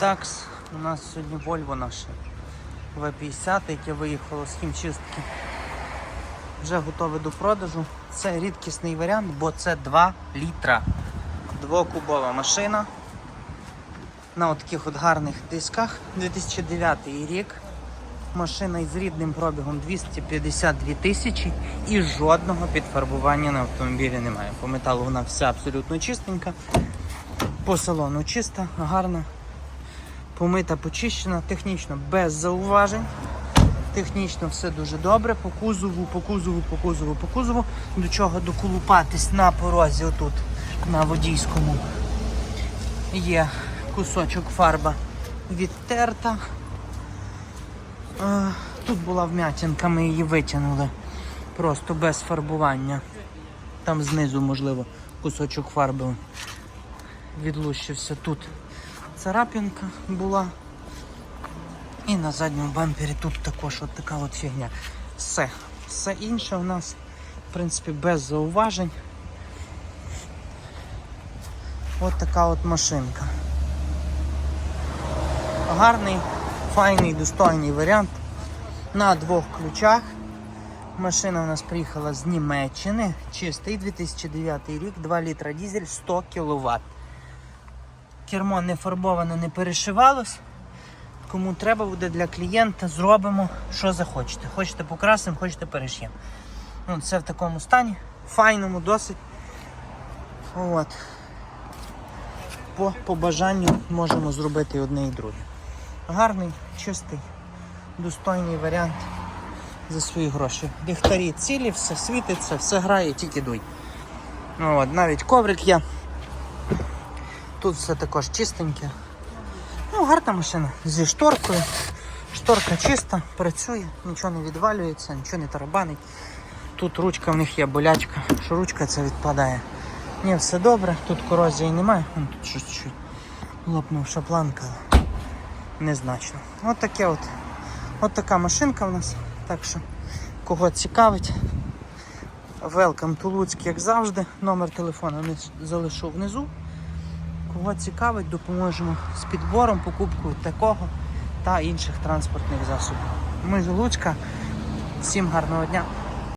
такс. У нас сьогодні Volvo наше V50, яке виїхало з хімчистки. Вже готове до продажу. Це рідкісний варіант, бо це 2 літра. Двокубова машина. На от таких от гарних дисках. 2009 рік. Машина із рідним пробігом 252 тисячі і жодного підфарбування на автомобілі немає. По металу вона вся абсолютно чистенька. По салону чиста, гарна, помита, почищена, технічно без зауважень. Технічно все дуже добре. По кузову, по кузову, по кузову, по кузову. До чого доколупатись на порозі отут, на водійському. Є кусочок фарба відтерта. Е, Тут була вмятинка, ми її витягнули. Просто без фарбування. Там знизу, можливо, кусочок фарби відлущився тут. Царапинка була. І на задньому бампері тут також от така от фігня. Все. Все інше у нас, в принципі, без зауважень. От така от машинка. Гарний, файний, достойний варіант. На двох ключах. Машина у нас приїхала з Німеччини. Чистий 2009 рік, 2 літра дізель, 100 кВт. Кермо не фарбоване, не перешивалось. Кому треба буде для клієнта, зробимо, що захочете. Хочете покрасимо, хочете переш'ємо. Ну, це в такому стані, файному досить. От. По, по бажанню можемо зробити одне і друге. Гарний, чистий, достойний варіант за свої гроші. Ліхтарі цілі, все світиться, все грає, тільки дуй. Ну, от, навіть коврик є. Тут все також чистеньке. Ну, гарна машина зі шторкою. Шторка чиста, працює, нічого не відвалюється, нічого не тарабанить. Тут ручка в них є болячка, що ручка ця відпадає. Ні, все добре, тут корозії немає, Вон тут щось чуть але Незначно. От таке от. От така машинка в нас. Так що, кого цікавить, welcome to Луцьк, як завжди. Номер телефону залишу внизу. Кого цікавить, допоможемо з підбором, покупкою такого та інших транспортних засобів. Ми з Луцька. Всім гарного дня.